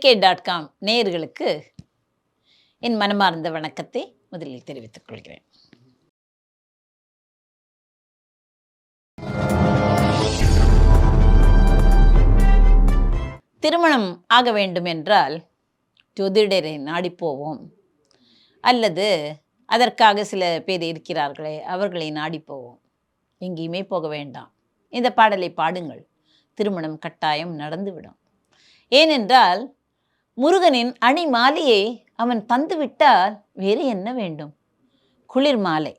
K dot com நேயர்களுக்கு என் மனமார்ந்த வணக்கத்தை முதலில் தெரிவித்துக் கொள்கிறேன். திருமணம் ஆக வேண்டும் என்றால் ஜோதிடரை நாடி போவோம். அல்லது அதற்காக சில பேர் இருக்கிறார்களே அவர்களை நாடி போவோம். எங்கேயுமே போக வேண்டாம். இந்த பாடலை பாடுங்கள். திருமணம் கட்டாயம் நடந்துவிடும். ஏனென்றால் முருகனின் அணி மாலையை அவன் தந்துவிட்டால் வேறு என்ன வேண்டும்? குளிர் மாலை.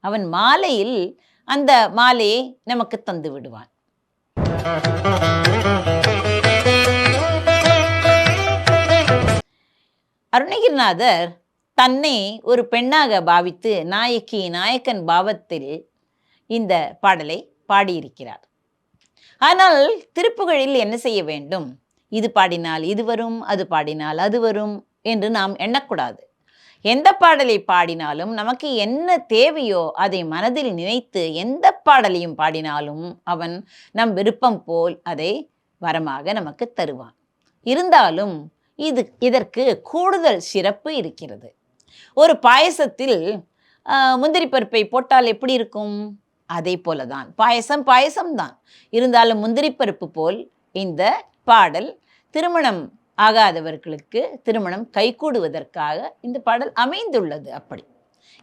அவன் மாலையில் அந்த மாலையை நமக்கு தந்து விடுவான். அருணகிரிநாதர் தன்னை ஒரு பெண்ணாக பாவித்து நாயக்கி நாயக்கன் பாவத்தில் இந்த பாடலை பாடியிருக்கிறார். ஆனால் திருப்புகழில் என்ன செய்ய வேண்டும்? இது பாடினால் இது வரும் அது பாடினால் அது வரும் என்று நாம் எண்ணக்கூடாது. எந்த பாடலை பாடினாலும் நமக்கு என்ன தேவையோ அதை மனதில் நினைத்து எந்த பாடலையும் பாடினாலும் அவன் நம் விருப்பம் போல் அதை வரமாக நமக்கு தருவான். இருந்தாலும் இது இதற்கு கூடுதல் சிறப்பு இருக்கிறது. ஒரு பாயசத்தில் முந்திரி பருப்பை போட்டால் எப்படி இருக்கும்? அதே போல தான் பாயசம் பாயசம் தான் இருந்தாலும் முந்திரி பருப்பு போல் இந்த பாடல் திருமணம் ஆகாதவர்களுக்கு திருமணம் கைகூடுவதற்காக இந்த பாடல் அமைந்துள்ளது அப்படி.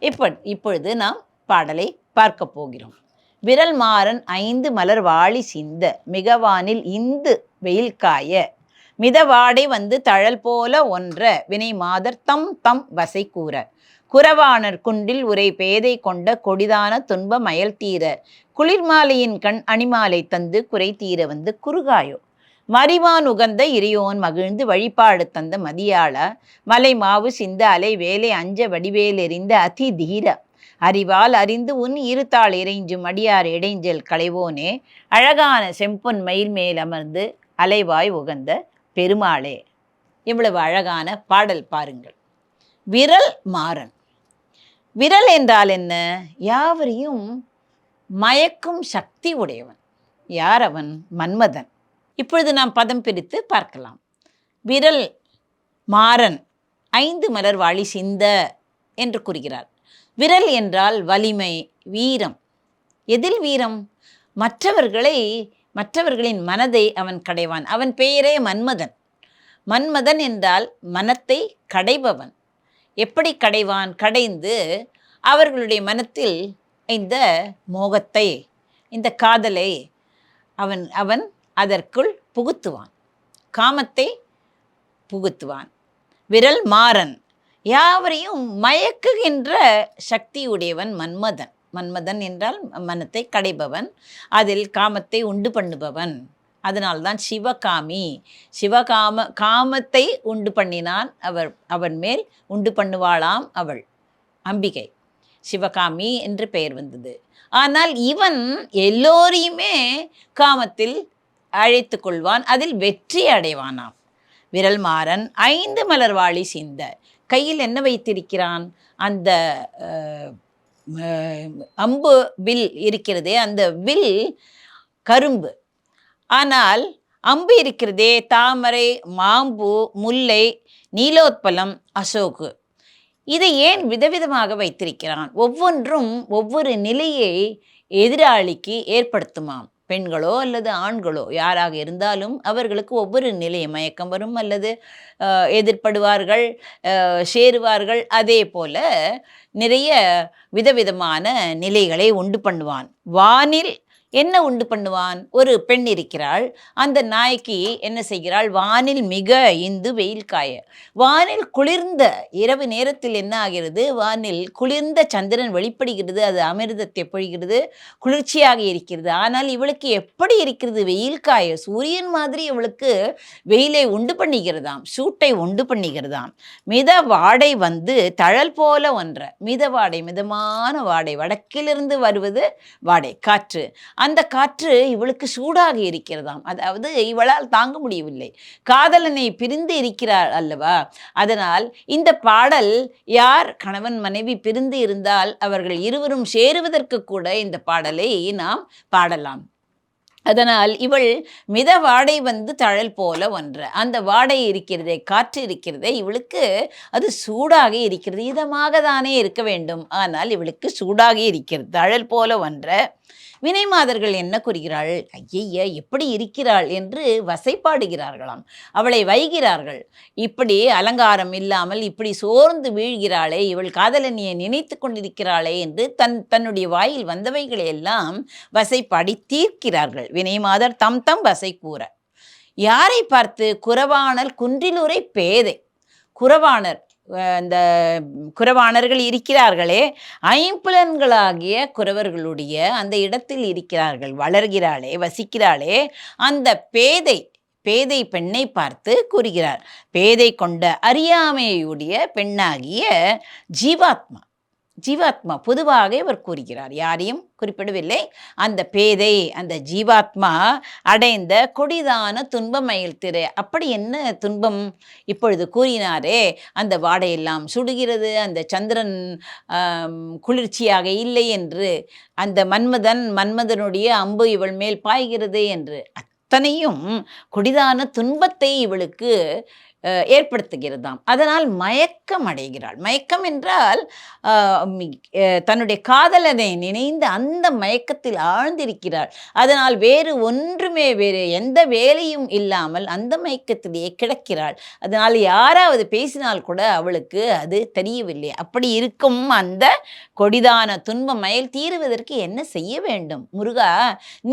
இப்ப இப்பொழுது நாம் பாடலை பார்க்க போகிறோம். விரல் மாறன் ஐந்து மலர் வாளி சிந்த மிகவானில் இந்து வெயில் காய மிதவாடை வந்து தழல் போல ஒன்ற வினை மாதர் தம் தம் வசை கூற குரவாணர் குண்டில் உரை பேதை கொண்ட கொடிதான துன்ப மயல் தீர குளிர்மாலையின் கண் அணிமாலை தந்து குறை தீர வந்து குறுகாயோ மறிவான் உகந்த இறையோன் மகிழ்ந்து வழிபாடு தந்த மதியாள மலை மாவு சிந்த அலை வேலை அஞ்ச வடிவேலெறிந்த அதி தீர. அறிவால் அறிந்து உன் இருத்தாள் இறைஞ்சும் அடியார் இடைஞ்சல் களைவோனே. அழகான செம்பொன் மயில் மேல் அமர்ந்து அலைவாய் உகந்த பெருமாளே. இவ்வளவு அழகான பாடல் பாருங்கள். விரல் மாறன். விரல் என்றால் என்ன? யாவரையும் மயக்கும் சக்தி உடையவன். யார் அவன்? மன்மதன். இப்பொழுது நாம் பதம் பிரித்து பார்க்கலாம். விரல் மாறன் ஐந்து மலர் வாழி சிந்த என்று கூறுகிறார். விரல் என்றால் வலிமை வீரம். எதில் வீரம்? மற்றவர்களை மற்றவர்களின் மனதை அவன் கடைவான். அவன் பெயரே மன்மதன். மன்மதன் என்றால் மனத்தை கடைபவன். எப்படி கடைவான்? கடைந்து அவர்களுடைய மனத்தில் இந்த மோகத்தை இந்த காதலை அவன் அவன் அதற்குள் புகுத்துவான். காமத்தை புகுத்துவான். விரல் மாறன். யாவரையும் மயக்குகின்ற சக்தியுடையவன் மன்மதன். மன்மதன் என்றால் மனத்தை கடைபவன். அதில் காமத்தை உண்டு பண்ணுபவன். அதனால்தான் சிவகாமி. சிவகாம காமத்தை உண்டு பண்ணினான் அவர் அவன் மேல் உண்டு பண்ணுவாளாம் அவள். அம்பிகை. சிவகாமி என்று பெயர் வந்தது. ஆனால் இவன் எல்லோரையுமே காமத்தில் அழைத்து கொள்வான் அதில் வெற்றி அடைவானாம். விரல் மாறன் ஐந்து மலர் வாழி சிந்த. கையில் என்ன வைத்திருக்கிறான்? அந்த அம்பு வில் இருக்கிறதே அந்த வில் கரும்பு. ஆனால் அம்பு இருக்கிறதே தாமரை மாம்பு முல்லை நீலோத்பலம் அசோகு. இதை ஏன் விதவிதமாக வைத்திருக்கிறான்? ஒவ்வொன்றும் ஒவ்வொரு நிலையை எதிராளிக்கு ஏற்படுத்துமாம். பெண்களோ அல்லது ஆண்களோ யாராக இருந்தாலும் அவர்களுக்கு ஒவ்வொரு நிலை மயக்கம் வரும் அல்லது எதிர்ப்படுவார்கள் சேருவார்கள். அதே போல நிறைய விதவிதமான நிலைகளை உண்டு பண்ணுவான். வானில் என்ன உண்டு பண்ணுவான்? ஒரு பெண் இருக்கிறாள். அந்த நாய்க்கு என்ன செய்கிறாள்? வானில் மிக இந்து வெயில் காய. வானில் குளிர்ந்த இரவு நேரத்தில் என்ன ஆகிறது? வானில் குளிர்ந்த சந்திரன் வெளிப்படுகிறது. அது அமிர்தத்தை பொழிகிறது. குளிர்ச்சியாக இருக்கிறது. ஆனால் இவளுக்கு எப்படி இருக்கிறது? வெயில் காய. சூரியன் மாதிரி இவளுக்கு வெயிலை உண்டு பண்ணுகிறதாம் சூட்டை உண்டு பண்ணுகிறதாம் மித வாடை வந்து தழல் போல ஒன்ற. மித வாடை மிதமான வாடை. வடக்கிலிருந்து வருவது வாடை. காற்று. அந்த காற்று இவளுக்கு சூடாக இருக்கிறதாம். அதாவது இவளால் தாங்க முடியவில்லை. காதலனை பிரிந்து இருக்கிறாள் அல்லவா? அதனால் இந்த பாடல் யார் கணவன் மனைவி பிரிந்து இருந்தால் அவர்கள் இருவரும் சேருவதற்கு கூட இந்த பாடலை நாம் பாடலாம். அதனால் இவள் மித வாடை வந்து தழல் போல ஒன்று. அந்த வாடை இருக்கிறதே காற்று இருக்கிறதே இவளுக்கு அது சூடாக இருக்கிறது. இதமாக தானே இருக்க வேண்டும். ஆனால் இவளுக்கு சூடாக இருக்கிறது தழல் போல ஒன்ற. வினைமாதர்கள் என்ன கூறுகிறாள்? ஐய எப்படி இருக்கிறாள் என்று வசைப்பாடுகிறார்களாம். அவளை வைகிறார்கள். இப்படி அலங்காரம் இல்லாமல் இப்படி சோர்ந்து வீழ்கிறாளே இவள் காதலனியை நினைத்து கொண்டிருக்கிறாளே என்று தன் தன்னுடைய வாயில் வந்தவைகளை எல்லாம் வசைப்பாடி தீர்க்கிறார்கள். வினைமாதர் தம் தம் வசை கூற. யாரை பார்த்து குறவானல் குன்றிலூரை பேதை? குறவானர் இந்த குறவாணர்கள் இருக்கிறார்களே ஐம்புலன்களாகிய குறவர்களுடைய அந்த இடத்தில் இருக்கிறார்கள் வளர்கிறாளே வசிக்கிறாளே அந்த பேதை பேதை பெண்ணை பார்த்து கூறுகிறார். பேதை கொண்ட அறியாமையுடைய பெண்ணாகிய ஜீவாத்மா. ஜீவாத்மா பொதுவாக இவர் கூறுகிறார். யாரையும் குறிப்பிடவில்லை. அந்த பேதை அந்த ஜீவாத்மா அடைந்த கொடிதான துன்பமயில் திரு. அப்படி என்ன துன்பம்? இப்பொழுது கூறினாரே அந்த வாடையெல்லாம் சுடுகிறது அந்த சந்திரன் குளிர்ச்சியாக இல்லை என்று அந்த மன்மதன் மன்மதனுடைய அம்பு இவள் மேல் பாய்கிறது என்று. அத்தனையும் கொடிதான துன்பத்தை இவளுக்கு ஏற்படுத்துகிறதாம். அதனால் மயக்கம் அடைகிறாள். மயக்கம் என்றால் தன்னுடைய காதலனை நினைந்து அந்த மயக்கத்தில் ஆழ்ந்திருக்கிறாள். அதனால் வேறு ஒன்றுமே வேறு எந்த வேலையும் இல்லாமல் அந்த மயக்கத்திலேயே கிடக்கிறாள். அதனால் யாராவது பேசினால் கூட அவளுக்கு அது தெரியவில்லை. அப்படி இருக்கும் அந்த கொடிதான துன்ப மயல் தீருவதற்கு என்ன செய்ய வேண்டும்? முருகா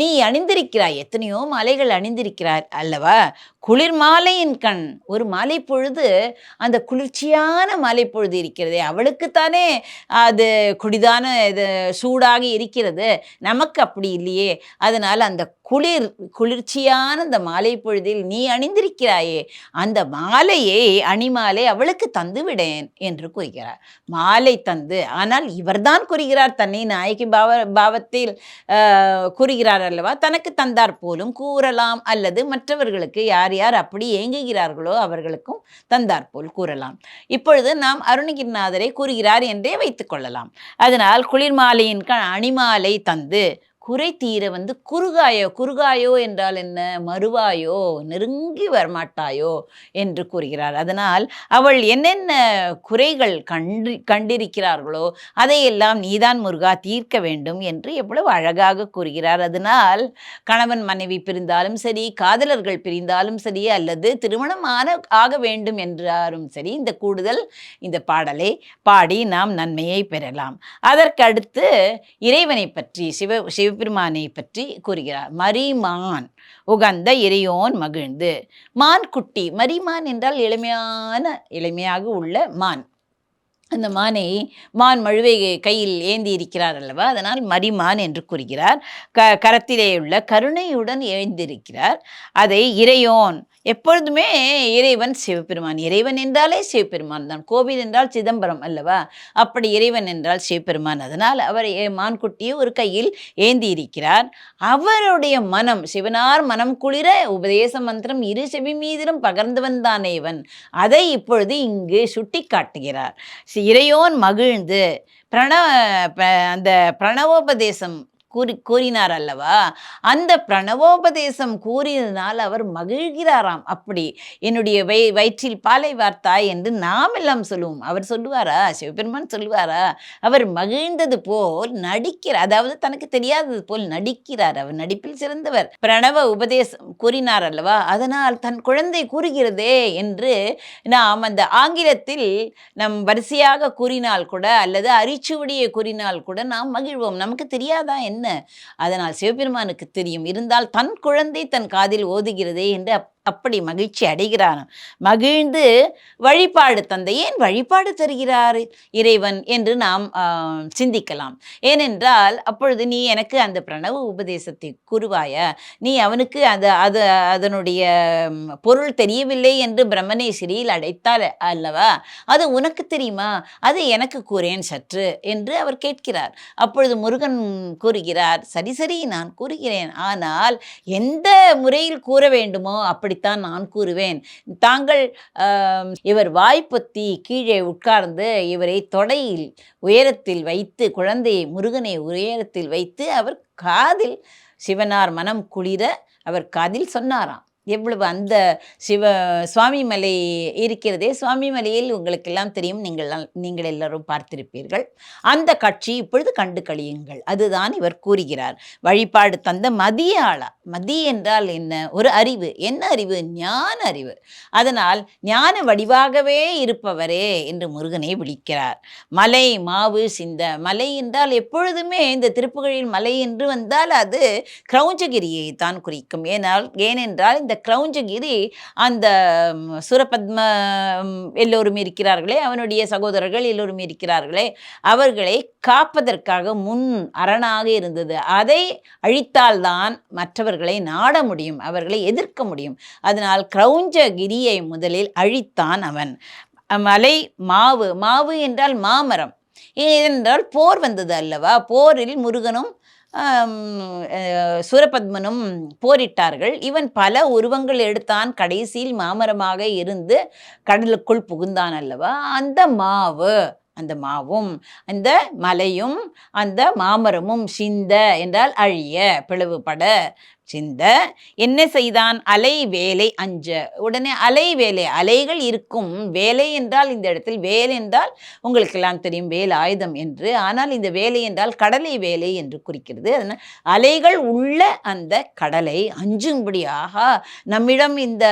நீ அணிந்திருக்கிறாய். எத்தனையோ மலைகள் அணிந்திருக்கிறாய் அல்லவா? குளிர் மாலையின் கண் ஒரு மாலை பொழுது அந்த குளிர்ச்சியான மாலை பொழுது இருக்கிறதே அவளுக்குத்தானே அது குடிதான இது சூடாக இருக்கிறது. நமக்கு அப்படி இல்லையே. அதனால் அந்த குளிர் குளிர்ச்சியான அந்த மாலை பொழுதில் நீ அணிந்திருக்கிறாயே அந்த மாலையை அணிமாலை அவளுக்கு தந்து விடேன் என்று கூறுகிறார். மாலை தந்து ஆனால் இவர்தான் கூறுகிறார் தன்னை நாயகி பாவ பாவத்தில் கூறுகிறார் அல்லவா? தனக்கு தந்தார் போலும் கூறலாம் அல்லது மற்றவர்களுக்கு யார் யார் அப்படி ஏங்குகிறார்களோ அவர்கள் அவர்களுக்கும் தந்தார் போல் கூறலாம். இப்பொழுது நாம் அருணகிரிநாதரை கூறுகிறார் என்றே வைத்துக் கொள்ளலாம். அதனால் குளிர்மாலையின் அணிமாலை தந்து குறை தீர வந்து குறுகாயோ குறுகாயோ என்றால் என்ன? மறுவாயோ நெருங்கி வரமாட்டாயோ என்று கூறுகிறார். அதனால் அவள் என்னென்ன குறைகள் கண்டு கண்டிருக்கிறார்களோ அதையெல்லாம் நீதான் முருகா தீர்க்க வேண்டும் என்று எவ்வளவு அழகாக கூறுகிறார். அதனால் கணவன் மனைவி பிரிந்தாலும் சரி காதலர்கள் பிரிந்தாலும் சரி அல்லது திருமணமான ஆக வேண்டும் என்றாலும் சரி இந்த கூடுதல் இந்த பாடலை பாடி நாம் நன்மையை பெறலாம். அதற்கடுத்து இறைவனை பற்றி சிவ சிவ சிவபெருமானை பற்றி கூறுகிறார். மரிமான். உகந்த இறையோன் மகிழ்ந்து. மான் குட்டி. மரிமான் என்றால் இளமையான இளமையாக உள்ள மான். அந்த மானை மான் மழுவை கையில் ஏந்தி இருக்கிறார் அல்லவா? அதனால் மரிமான் என்று கூறுகிறார். க கரத்திலே உள்ள கருணையுடன் ஏந்திருக்கிறார். அதை இறையோன் எப்பொழுதுமே இறைவன் சிவபெருமான். இறைவன் என்றாலே சிவபெருமான் தான். கோவில் என்றால் சிதம்பரம் அல்லவா? அப்படி இறைவன் என்றால் சிவபெருமான். அதனால் அவர் மான்குட்டியை ஒரு கையில் ஏந்தி இருக்கிறார் அவருடைய மனம் சிவனார் மனம் குளிர உபதேச மந்திரம் இரு செவி மீதிலும் பகர்ந்து வந்தானே இவன். அதை இப்பொழுது இங்கு சுட்டி காட்டுகிறார் இறையோன் மகிழ்ந்து பிரண அந்த பிரணவோபதேசம் கூறி கூறினார் அல்லவா அந்த பிரணவோபதேசம் கூறியதனால் அவர் மகிழ்கிறாராம். அப்படி என்னுடைய வை வயிற்றில் பாலை வார்த்தாய் என்று நாம் எல்லாம் சொல்லுவோம். அவர் சொல்லுவாரா? சிவபெருமான் சொல்லுவாரா? அவர் மகிழ்ந்தது போல் நடிக்கிறார் அதாவது தனக்கு தெரியாதது போல் நடிக்கிறார். அவர் நடிப்பில் சிறந்தவர். பிரணவ உபதேசம் கூறினார் அல்லவா அதனால் தன் குழந்தை கூறுகிறதே என்று நாம் அந்த ஆங்கிலத்தில் நம் வரிசையாக கூறினால் கூட அல்லது அரிச்சுவடியை கூறினால் கூட நாம் மகிழ்வோம். நமக்கு தெரியாதா என்ன என்ன? அதனால் சிவபெருமானுக்கு தெரியும். இருந்தால் தன் குழந்தை தன் காதில் ஓதுகிறதே என்று அப்படி மகிழ்ச்சி அடைகிறான்? மகிழ்ந்து வழிபாடு தந்தை ஏன் வழிபாடு தருகிறார்? இறைவன் என்று நாம் சிந்திக்கலாம். ஏனென்றால் அப்பொழுது நீ எனக்கு அந்த பிரணவ உபதேசத்தை கூறுவாய நீ அவனுக்கு அது அது அதனுடைய பொருள் தெரியவில்லை என்று பிரம்மனை சிறியில் அடைத்தால் அல்லவா? அது உனக்கு தெரியுமா? அது எனக்கு கூறேன் சற்று என்று அவர் கேட்கிறார். அப்பொழுது முருகன் கூறுகிறார் சரி சரி நான் கூறுகிறேன். ஆனால் எந்த முறையில் கூற வேண்டுமோ அப்படி அப்படித்தான் நான் கூறுவேன். தாங்கள் இவர் வாய்ப்பத்தி கீழே உட்கார்ந்து இவரை தொடையில் உயரத்தில் வைத்து குழந்தையை முருகனை உயரத்தில் வைத்து அவர் காதில் சிவனார் மனம் குளிர அவர் காதில் சொன்னாராம். எவ்வளவு அந்த சிவ சுவாமி மலை இருக்கிறதே சுவாமி மலையில் உங்களுக்கெல்லாம் தெரியும் நீங்கள் நீங்கள் எல்லாரும் பார்த்திருப்பீர்கள். அந்த காட்சி இப்பொழுது கண்டு கழியுங்கள். அதுதான் இவர் கூறுகிறார். வழிபாடு தந்த மதிய ஆளா மதி என்றால் என்ன? ஒரு அறிவு. என்ன அறிவு? ஞான அறிவு. அதனால் ஞான வடிவாகவே இருப்பவரே என்று முருகனை விழிக்கிறார். மலை மாவு சிந்த மலை என்றால் எப்பொழுதுமே இந்த திருப்புகழில் மலை என்று வந்தால் அது கிரௌஞ்சகிரியை தான் குறிக்கும். ஏனால் ஏனென்றால் இந்த கிரௌஞ்சகிரி அந்த சுரபத்ம எல்லோரும் இருக்கிறார்களே அவனுடைய சகோதரர்கள் எல்லோரும் இருக்கிறார்களே அவர்களை காப்பதற்காக முன் அரணாக இருந்தது. அதை அழித்தால்தான் மற்றவர்களை நாட முடியும் அவர்களை எதிர்க்க முடியும். அதனால் கிரௌஞ்சகிரியை முதலில் அழித்தான் அவன். மலை மாவு மாவு என்றால் மாமரம். ஏனென்றால் போர் வந்தது அல்லவா? போரில் முருகனும் சூரபத்மனும் போரிட்டார்கள். இவன் பல உருவங்கள் எடுத்தான் கடைசியில் மாமரமாக இருந்து கடலுக்குள் புகுந்தான் அல்லவா? அந்த மாவு அந்த மாவும் அந்த மலையும் அந்த மாமரமும் சிந்த என்றால் அழிய பிளவுபட சிந்த என்ன செய்தான்? அலை வேலை அஞ்ச. உடனே அலை வேலை அலைகள் இருக்கும். வேலை என்றால் இந்த இடத்தில் வேலை என்றால் உங்களுக்கெல்லாம் தெரியும் வேல் ஆயுதம் என்று. ஆனால் இந்த வேலை என்றால் கடலை வேலை என்று குறிக்கிறது. அதனால் அலைகள் உள்ள அந்த கடலை அஞ்சும்படியாக நம்மிடம் இந்த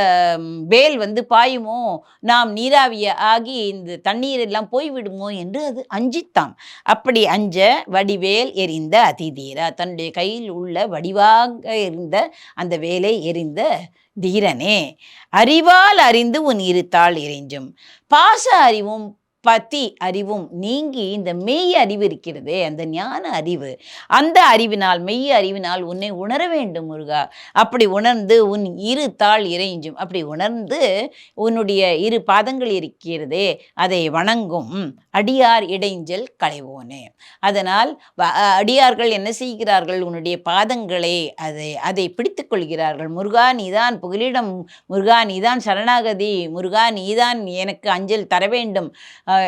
வேல் வந்து பாயுமோ? நாம் நீராவிய ஆகி இந்த தண்ணீர் எல்லாம் போய்விடுமோ? என்று அது அஞ்சித்தாம் அப்படி அஞ்ச வடிவேல் எரிந்த அதிதீரா. தன்னுடைய கையில் உள்ள வடிவாக இருந்த அந்த வேலை எரிந்த தீரனே. அறிவால் அறிந்து உன் இருத்தால் இறைஞ்சும் பாச அறிவும் பத்தி அறிவும் நீங்கி இந்த மெய் அறிவு இருக்கிறதே அந்த ஞான அறிவு. அந்த அறிவினால் மெய் அறிவினால் உன்னை உணர வேண்டும் முருகா. அப்படி உணர்ந்து உன் இரு தாள் இறைஞ்சும். அப்படி உணர்ந்து உன்னுடைய இரு பாதங்கள் இருக்கிறதே அதை வணங்கும் அடியார் இடைஞ்சல் களைவோனே. அதனால் அடியார்கள் என்ன செய்கிறார்கள்? உன்னுடைய பாதங்களை அதை அதை பிடித்துக் கொள்கிறார்கள். முருகா நீதான் புகலிடம். முருகா நீதான் சரணாகதி. முருகா நீதான் எனக்கு அஞ்சல் தர வேண்டும்.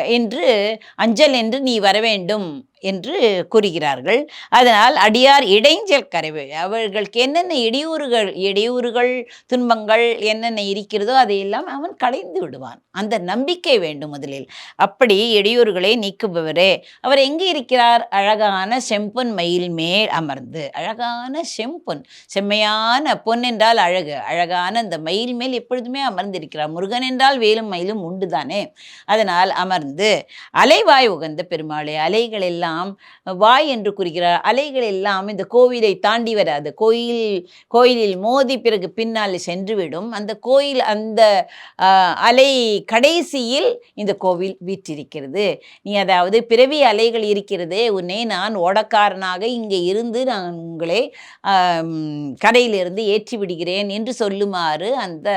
என்று அஞ்சல் என்று நீ வர வேண்டும் என்று கூறுகிறார்கள். அதனால் அடியார் இடைஞ்சல் கரைவு. அவர்களுக்கு என்னென்ன இடையூறுகள் இடையூறுகள் துன்பங்கள் என்னென்ன இருக்கிறதோ அதையெல்லாம் அவன் களைந்து விடுவான். அந்த நம்பிக்கை வேண்டும் முதலில். அப்படி இடையூறுகளை நீக்குபவரே. அவர் எங்கே இருக்கிறார்? அழகான செம்பொன் மயில் மேல் அமர்ந்து. அழகான செம்பொன். செம்மையான பொன் என்றால் அழகு. அழகான அந்த மயில் மேல் எப்பொழுதுமே அமர்ந்திருக்கிறார். முருகன் என்றால் வேலும் மயிலும் உண்டுதானே? அதனால் அமர்ந்து அலைவாய் உகந்த பெருமாளே அலைகள் எல்லாம் வாய் என்று குறிக்கிறார் அலைகள் எல்லாம் இந்த கோவிலை தாண்டி வராது. கோயில் கோயிலில் மோதி பிறகு பின்னால் சென்றுவிடும். அந்த கோயில் அந்த அலை கடைசியில் இந்த கோவில் வீற்றிருக்கிறது. நீ அதாவது பிறவி அலைகள் இருக்கிறதே உன்னை நான் ஓடக்காரனாக இங்கே இருந்து நான் உங்களை கடையிலிருந்து கரையிலிருந்து ஏற்றி விடுகிறேன் என்று சொல்லுமாறு அந்த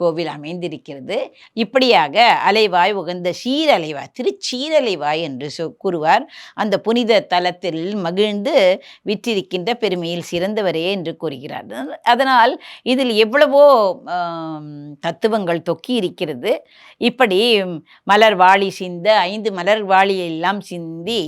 கோவில் அமைந்திருக்கிறது. இப்படியாக அலைவாய் உகந்த சீரலைவாய் திருச்சீரலைவாய் என்று சொ கூறுவார். அந்த புனித தலத்தில் மகிழ்ந்து விற்றிருக்கின்ற பெருமையில் சிறந்தவரே என்று கூறுகிறார். அதனால் இதில் எவ்வளவோ தத்துவங்கள் தொக்கி இருக்கிறது. இப்படி மலர் வாளி சிந்த ஐந்து மலர் வாளியெல்லாம் சிந்தி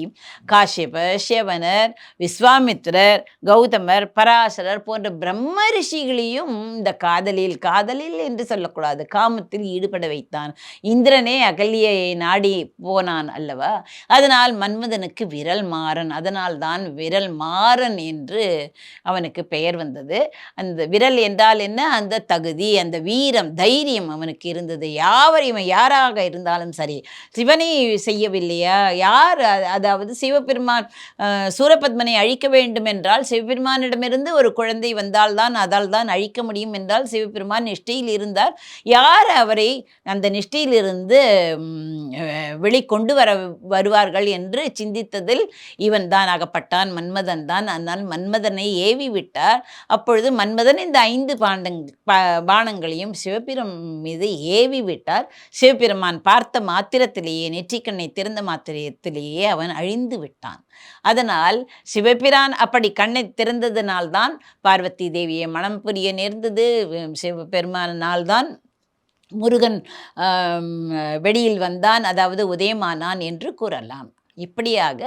காஷ்யப சிவனர் விஸ்வாமித்திரர் கௌதமர் பராசரர் போன்ற பிரம்ம ரிஷிகளையும் இந்த காதலில் காதலில் என்று சொல்லக்கூடாது. காமத்தில் ஈடுபட வைத்தான். இந்திரனே அகல்யை நாடி போனான் அல்லவா? அதனால் மன்மதனுக்கு விரல் மாறன். அதனால் தான் விரல் மாறன் என்று அவனுக்கு பெயர் வந்தது. அந்த விரல் என்றால் என்ன? அந்த தகுதி அந்த வீரம் தைரியம் அவனுக்கு இருந்தது. யாவர் இவன் யாராக இருந்தாலும் சரி சிவனை செய்யவில்லையா? யார் அதாவது சிவபெருமான் சூரபத்மனை அழிக்க வேண்டும் என்றால் சிவபெருமானிடமிருந்து ஒரு குழந்தை வந்தால்தான் அதால் தான் அழிக்க முடியும் என்றால் சிவபெருமான் நிஷ்டையில் இருந்தார். யார் அவரை அந்த நிஷ்டையிலிருந்து வெளிக்கொண்டு வர வருவார்கள் என்று சிந்தித்ததில் இவன் தான் அகப்பட்டான் மன்மதன் தான். அதனால் மன்மதனை ஏவி விட்டார். அப்பொழுது மன்மதன் இந்த ஐந்து பாண்டங் பானங்களையும் சிவபிரம் மீது ஏவி விட்டார். சிவபெருமான் பார்த்த மாத்திரத்திலேயே நெற்றிக்கண்ணை திறந்த மாத்திரத்திலேயே அவன் அழிந்து விட்டான். அதனால் சிவபிரான் அப்படி கண்ணை திறந்ததினால்தான் பார்வதி தேவியை மனம் புரிய நேர்ந்தது. உம், வந்தான் முருகன் வெளியில் வந்தான் அதாவது உதயமானான் என்று கூறலாம். இப்படியாக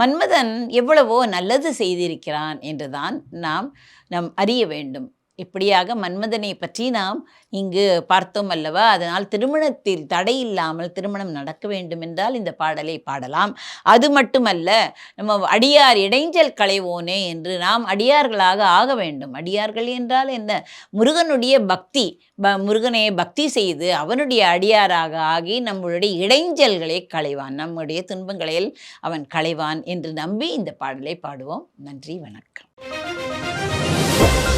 மன்மதன் எவ்வளவோ நல்லது செய்திருக்கிறான் என்றுதான் நாம் நாம் அறிய வேண்டும். இப்படியாக மன்மதனை பற்றி நாம் இங்கு பார்த்தோம் அல்லவா? அதனால் திருமணத்தில் தடை இல்லாமல் திருமணம் நடக்க வேண்டும் என்றால் இந்த பாடலை பாடலாம். அது மட்டுமல்ல நம்ம அடியார் இடைஞ்சல் களைவோனே என்று நாம் அடியார்களாக ஆக வேண்டும். அடியார்கள் என்றால் என்ன? முருகனுடைய பக்தி. ப முருகனை பக்தி செய்து அவனுடைய அடியாராக ஆகி நம்மளுடைய இடைஞ்சல்களை களைவான். நம்முடைய துன்பங்களில் அவன் களைவான் என்று நம்பி இந்த பாடலை பாடுவோம். நன்றி வணக்கம்.